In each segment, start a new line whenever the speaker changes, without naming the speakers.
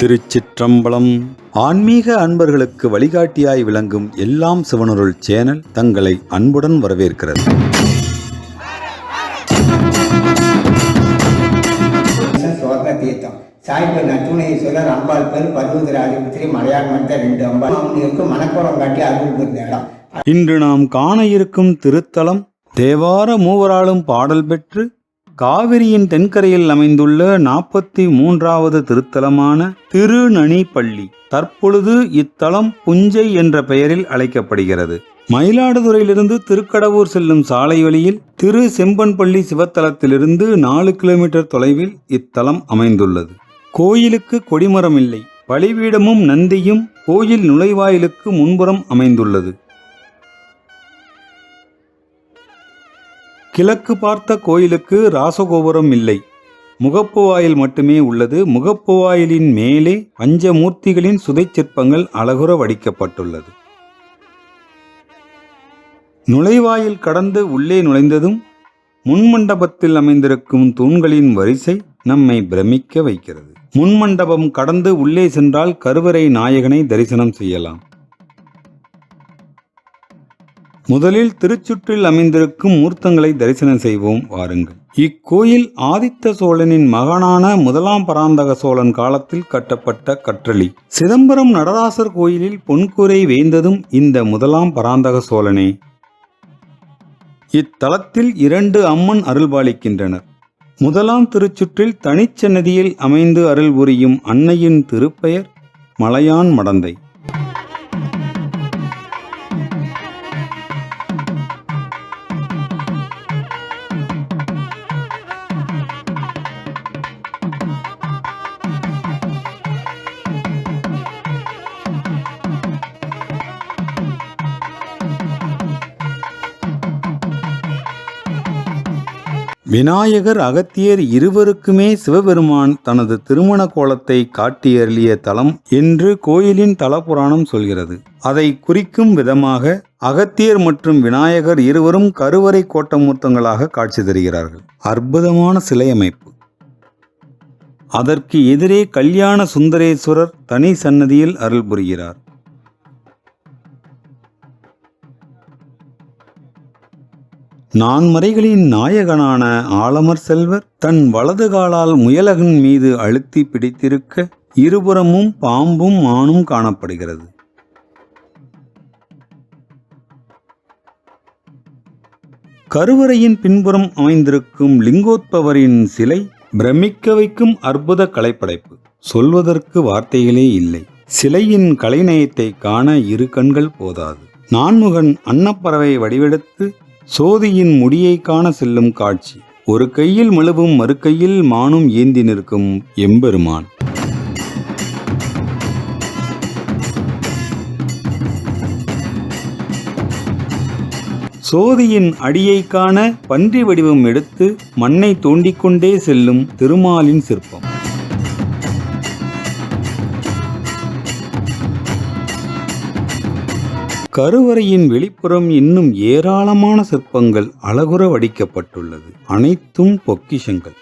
திருச்சிற்றம்பலம். ஆன்மீக அன்பர்களுக்கு வழிகாட்டியாய் விளங்கும் எல்லாம் சிவனருள் சேனல் தங்களை அன்புடன் வரவேற்கிறது.
சுவர்ண தீர்த்தம் சாய்பர் நற்றுணையீஸ்வரர் அம்பாள் பேர் பர்வதராஜபுத்திரி மலையாள மத்த ரெண்டு அம்பாள். அவங்களுக்கு மணக்கோலம் காட்டி அருள் புரிந்த இடம்.
இன்று நாம் காண இருக்கும் திருத்தலம் தேவார மூவராலும் பாடல் பெற்று காவிரியின் தென்கரையில் அமைந்துள்ள நாற்பத்தி மூன்றாவது திருத்தலமான திருநனிப்பள்ளி தற்பொழுது இத்தலம் புஞ்சை என்ற பெயரில் அழைக்கப்படுகிறது. மயிலாடுதுறையிலிருந்து திருக்கடவூர் செல்லும் சாலை வழியில் திரு செம்பன்பள்ளி சிவத்தலத்திலிருந்து நாலு கிலோமீட்டர் தொலைவில் இத்தலம் அமைந்துள்ளது. கோயிலுக்கு கொடிமரம் இல்லை பலிபீடமும் நந்தியும் கோயில் நுழைவாயிலுக்கு முன்புறம் அமைந்துள்ளது. கிழக்கு பார்த்த கோயிலுக்கு ராசகோபுரம் இல்லை. முகப்பு வாயில் மட்டுமே உள்ளது. முகப்பு வாயிலின் மேலே பஞ்சமூர்த்திகளின் சுதை சிற்பங்கள் அழகுற வடிக்கப்பட்டுள்ளது. நுழைவாயில் கடந்து உள்ளே நுழைந்ததும் முன்மண்டபத்தில் அமைந்திருக்கும் தூண்களின் வரிசை நம்மை பிரமிக்க வைக்கிறது. முன்மண்டபம் கடந்து உள்ளே சென்றால் கருவறை நாயகனை தரிசனம் செய்யலாம். முதலில் திருச்சுற்றில் அமைந்திருக்கும் மூர்த்தங்களை தரிசனம் செய்வோம் வாருங்கள். இக்கோயில் ஆதித்த சோழனின் மகனான முதலாம் பராந்தக சோழன் காலத்தில் கட்டப்பட்ட கற்றளி. சிதம்பரம் நடராசர் கோயிலில் பொன்கூரை வேந்ததும் இந்த முதலாம் பராந்தக சோழனே. இத்தலத்தில் இரண்டு அம்மன் அருள்பாலிக்கின்றனர். முதலாம் திருச்சுற்றில் தனிச்சன்னதியில் அமைந்து அருள் புரியும் அன்னையின் திருப்பெயர் மலையான் மடந்தை. விநாயகர் அகத்தியர் இருவருக்குமே சிவபெருமான் தனது திருமண கோலத்தை காட்டியருளிய தலம் என்று கோயிலின் தலபுராணம் சொல்கிறது. அதை குறிக்கும் விதமாக அகத்தியர் மற்றும் விநாயகர் இருவரும் கருவறை கோட்டமூர்த்தங்களாக காட்சி தருகிறார்கள். அற்புதமான சிலை அமைப்பு அதற்கு எதிரே கல்யாண சுந்தரேஸ்வரர் தனி சன்னதியில் அருள் புரிகிறார். நான்மறைகளின் நாயகனான ஆலமர் செல்வர் தன் வலது காலால் முயலகன் மீது அழுத்தி பிடித்திருக்க இருபுறமும் பாம்பும் மானும் காணப்படுகிறது. கருவறையின் பின்புறம் அமைந்திருக்கும் லிங்கோத்பவரின் சிலை பிரமிக்க வைக்கும் அற்புத கலைப்படைப்பு. சொல்வதற்கு வார்த்தைகளே இல்லை. சிலையின் கலைநயத்தை காண இரு கண்கள் போதாது. நான்முகன் அன்னப்பறவை வடிவெடுத்து சோதியின் முடியை காண செல்லும் காட்சி. ஒரு கையில் மழுவும் மறுக்கையில் மானும் ஏந்தி நிற்கும் எம்பெருமான். சோதியின் அடியை காண பன்றி வடிவம் எடுத்து மண்ணை தோண்டிக்கொண்டே செல்லும் திருமாலின் சிற்பம். கருவறையின் வெளிப்புறம் இன்னும் ஏராளமான சிற்பங்கள் அழகுற வடிக்கப்பட்டுள்ளது. அனைத்தும் பொக்கிஷங்கள்.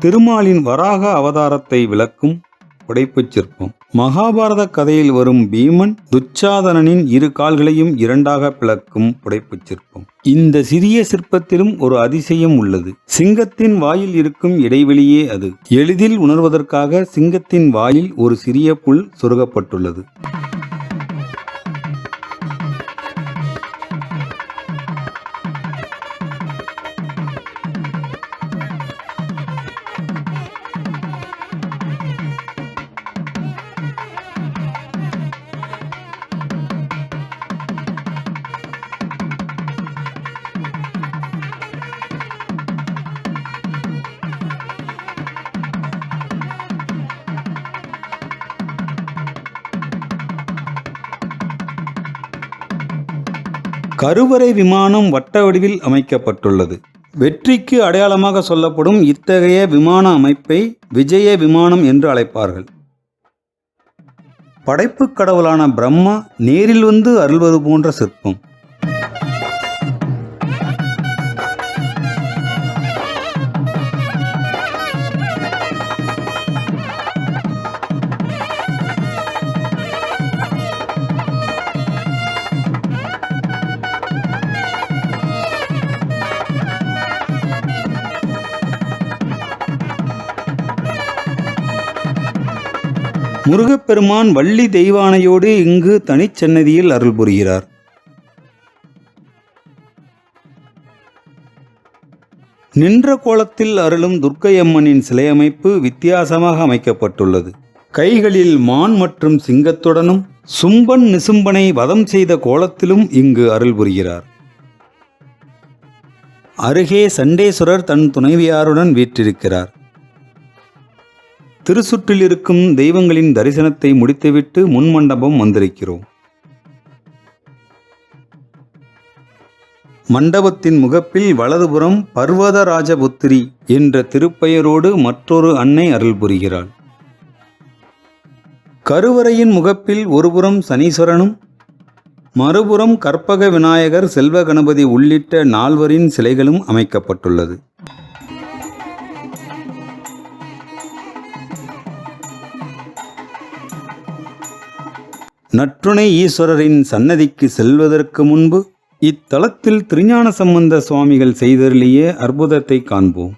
திருமாலின் வராக அவதாரத்தை விளக்கும் புடைப்புச் சிற்பம். மகாபாரத கதையில் வரும் பீமன் துச்சாதனனின் இரு கால்களையும் இரண்டாக பிளக்கும் புடைப்புச் சிற்பம். இந்த சிறிய சிற்பத்திலும் ஒரு அதிசயம் உள்ளது. சிங்கத்தின் வாயில் இருக்கும் இடைவெளியே அது. எளிதில் உணர்வதற்காக சிங்கத்தின் வாயில் ஒரு சிறிய புல் சொருகப்பட்டுள்ளது. கருவறை விமானம் வட்ட வடிவில் அமைக்கப்பட்டுள்ளது. வெற்றிக்கு அடையாளமாக சொல்லப்படும் இத்தகைய விமான அமைப்பை விஜய விமானம் என்று அழைப்பார்கள். படைப்புக் கடவுளான பிரம்மா நேரில் வந்து அருள்வது போன்ற சிற்பம். முருகப்பெருமான் வள்ளி தெய்வானையோடு இங்கு தனிச்சன்னதியில் அருள் புரிகிறார். நின்ற கோலத்தில் அருளும் துர்க்கையம்மனின் சிலை அமைப்பு வித்தியாசமாக அமைக்கப்பட்டுள்ளது. கைகளில் மான் மற்றும் சிங்கத்துடனும் சும்பன் நிசும்பனை வதம் செய்த கோலத்திலும் இங்கு அருள் புரிகிறார். அருகே சண்டேஸ்வரர் தன் துணைவியாருடன் வீற்றிருக்கிறார். திருச்சுற்றில் இருக்கும் தெய்வங்களின் தரிசனத்தை முடித்துவிட்டு முன்மண்டபம் வந்திருக்கிறோம். மண்டபத்தின் முகப்பில் வலதுபுறம் பர்வதராஜபுத்திரி என்ற திருப்பெயரோடு மற்றொரு அன்னை அருள் புரிகிறாள் கருவறையின் முகப்பில் ஒருபுறம் சனீஸ்வரனும் மறுபுறம் கற்பக விநாயகர் செல்வ கணபதி உள்ளிட்ட நால்வரின் சிலைகளும் அமைக்கப்பட்டுள்ளது. நற்றுணை ஈஸ்வரரின் சன்னதிக்கு செல்வதற்கு முன்பு இத்தலத்தில் திருஞான சம்பந்த சுவாமிகள் செய்தருளிய அற்புதத்தை காண்போம்.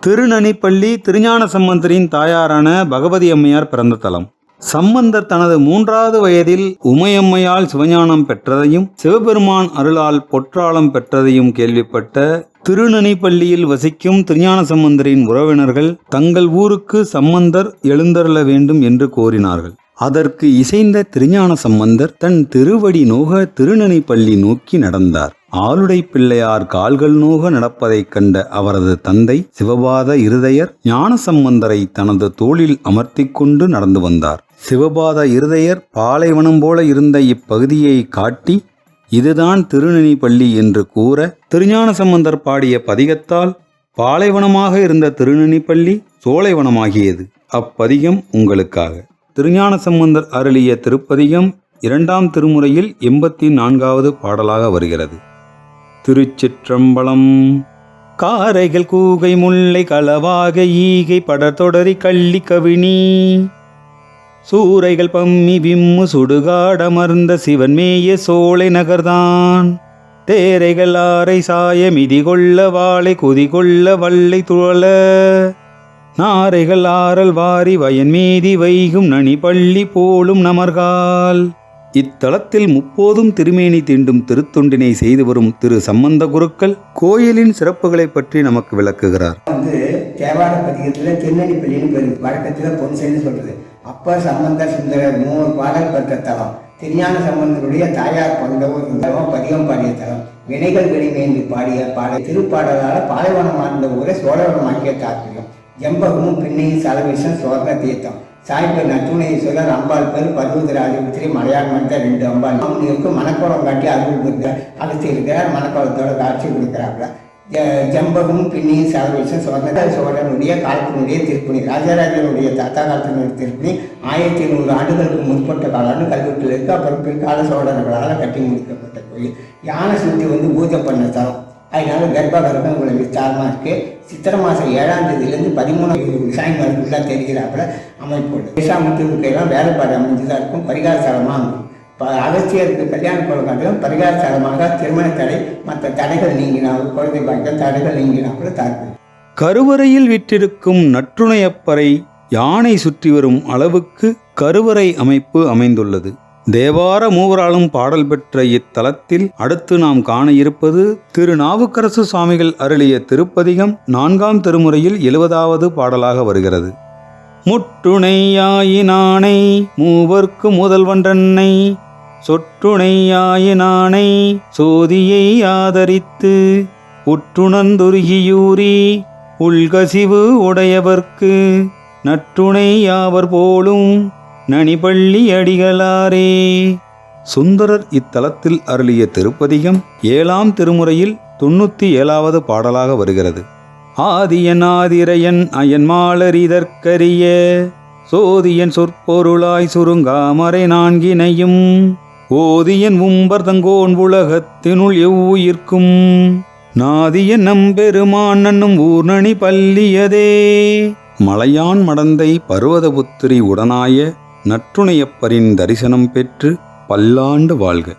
திருநனிப்பள்ளி திருஞான சம்பந்தரின் தாயாரான பகவதி அம்மையார் பிறந்த தலம். சம்பந்தர் தனது மூன்றாவது வயதில் உமையம்மையால் சிவஞானம் பெற்றதையும் சிவபெருமான் அருளால் பொற்றாளம் பெற்றதையும் கேள்விப்பட்ட திருநனிப்பள்ளியில் வசிக்கும் திருஞான சம்பந்தரின் உறவினர்கள் தங்கள் ஊருக்கு சம்பந்தர் எழுந்தருள வேண்டும் என்று கோரினார்கள். அதற்கு இசைந்த திருஞான சம்பந்தர் தன் திருவடி நோக திருநனிப்பள்ளி நோக்கி நடந்தார். ஆளுடை பிள்ளையார் கால்கள் நோக நடப்பதைக் கண்ட அவரது தந்தை சிவபாத இருதயர் ஞானசம்பந்தரை தனது தோளில் அமர்த்தி கொண்டு நடந்து வந்தார். சிவபாத இருதயர் பாலைவனம் போல இருந்த இப்பகுதியை காட்டி இதுதான் திருநெனிப்பள்ளி என்று கூற திருஞான சம்பந்தர் பாடிய பதிகத்தால் பாலைவனமாக இருந்த திருநெனிப்பள்ளி சோலைவனமாகியது அப்பதிகம் உங்களுக்காக. திருஞான சம்பந்தர் அருளிய திருப்பதிகம் இரண்டாம் திருமுறையில் எண்பத்தி நான்காவது பாடலாக வருகிறது. திருச்சிற்றம்பலம். காரைகள் கூகை முல்லை களவாக ஈகை படர்தொடரி கள்ளி கவினி. சூறைகள் பம்மி விம்மு சுடுகாடமர்ந்த சிவன் மேய சோலை நகர்தான். தேரைகள் ஆரை சாய மிதி கொள்ள வாளை கொதி கொள்ள வள்ளை துழல. நாரைகள் ஆறல் வாரி வயன் மீதி வைகும் நனி பள்ளி போலும் நமர்கால். இத்தலத்தில் முப்போதும் திருமேனி தீண்டும் திருத்தொண்டினை செய்து வரும் திரு சம்பந்த குருக்கள் கோயிலின் சிறப்புகளை பற்றி நமக்கு விளக்குகிறார்.
வந்து தேவார பதிகத்தில் திருநெல்லிப்பள்ளின்னு பேர் வழக்கத்தில் பொன்சென்னு சொல்றது. அப்ப சம்பந்த சுந்தரர் மூணு பாடல் பெற்ற தலம். திருஞான சம்பந்தருடைய தாயார் பந்தவும் சுந்தரமும் பதிகம் பாடிய தலம். வினைகள் வெளிமேந்து பாடிய பாடல் திருப்பாடலால் பாலைவனம் ஆண்ட ஊரை சோழவனம் ஆக்கிய தாற்பயம். ஜம்பகமும் பின்னையும் சலவிஷம் சுவர்ண தீர்த்தம். சாய்பர் நற்றுணையீஸ்வரர் அம்பாள் பேர் பர்வதராஜபுத்திரி மலையாளம் வந்த ரெண்டு அம்பாள். அவங்களுக்கு மணக்கோலம் காட்டி அருள் கொடுக்க அகத்தி இருக்கிறார் மணக்கோலத்தோட காட்சி கொடுக்குறாங்க ஜம்பகமும் பின்னியும் சலவிஷம் சுவர்ண சோழனுடைய காலத்தினுடைய திருப்பணி ராஜராஜனுடைய தாத்தா காலத்தினுடைய திருப்பணி ஆயிரத்தி நூறு ஆண்டுகளுக்கு முற்பட்ட காலம்னு கல்வெட்டில் இருக்கு. அப்புறம் பிற்கால சோழர்களால் கட்டி முடிக்கப்பட்ட கோயில். யானை சுற்றி வந்து பூஜை பண்ண தரம் அதனால கர்ப்பகர்ப்பம் உங்களுக்கு தாரமாக இருக்குது சித்திரை மாதம் ஏழாம் தேதியிலேருந்து பதிமூணாம் சாயங்காலம் ஃபுல்லாக தெரிகிறாப்புல அமைப்பு. தேசாமத்துக்கெல்லாம் வேலைப்பாடு அமைஞ்சுதான் இருக்கும். பரிகார தலமாக இருக்கும் இப்போ அகத்தியருக்கு கல்யாண குலகாட்டிலும் பரிகார தலமாக திருமண தடை மற்ற தடைகள் நீங்கினால் குழந்தை பாக்கியம் தடைகள் நீங்கினாப்புல தாக்கும்
கருவறையில் விற்றிருக்கும் நற்றுணையப்பறை யானை சுற்றி வரும் அளவுக்கு கருவறை அமைப்பு அமைந்துள்ளது. தேவார மூவராலும் பாடல் பெற்ற இத்தலத்தில் அடுத்து நாம் காண இருப்பது திருநாவுக்கரசு சுவாமிகள் அருளிய திருப்பதிகம் நான்காம் திருமுறையில் எழுபதாவது பாடலாக வருகிறது. முட்டுணையாயினானை மூவர்க்கு முதல்வன்றன்னை சொட்டுணையாயினானை சோதியை ஆதரித்து உற்றுணந்துருகியூரி உள்கசிவு உடையவர்க்கு நட்டுணையாவர் போலும் நனிபள்ளி அடிகளாரே. சுந்தரர் இத்தலத்தில் அருளிய திருப்பதிகம் ஏழாம் திருமுறையில் தொண்ணூத்தி ஏழாவது பாடலாக வருகிறது. ஆதியன் ஆதிரையன் அயன்மாளரிதற்கரிய சோதியன் சொற்பொருளாய் சுருங்காமறை நான்கினையும் ஓதியன் உம்பர் தங்கோன் உலகத்தினுள் எவ்வுயிர்க்கும் நாதியன் நம்பெருமான் நன்னும் ஊர்ணனி பல்லியதே. மலையான் மடந்தை பர்வதபுத்திரி உடனாய நற்றுணையப்பரின் தரிசனம் பெற்று பல்லாண்டு வாழ்க.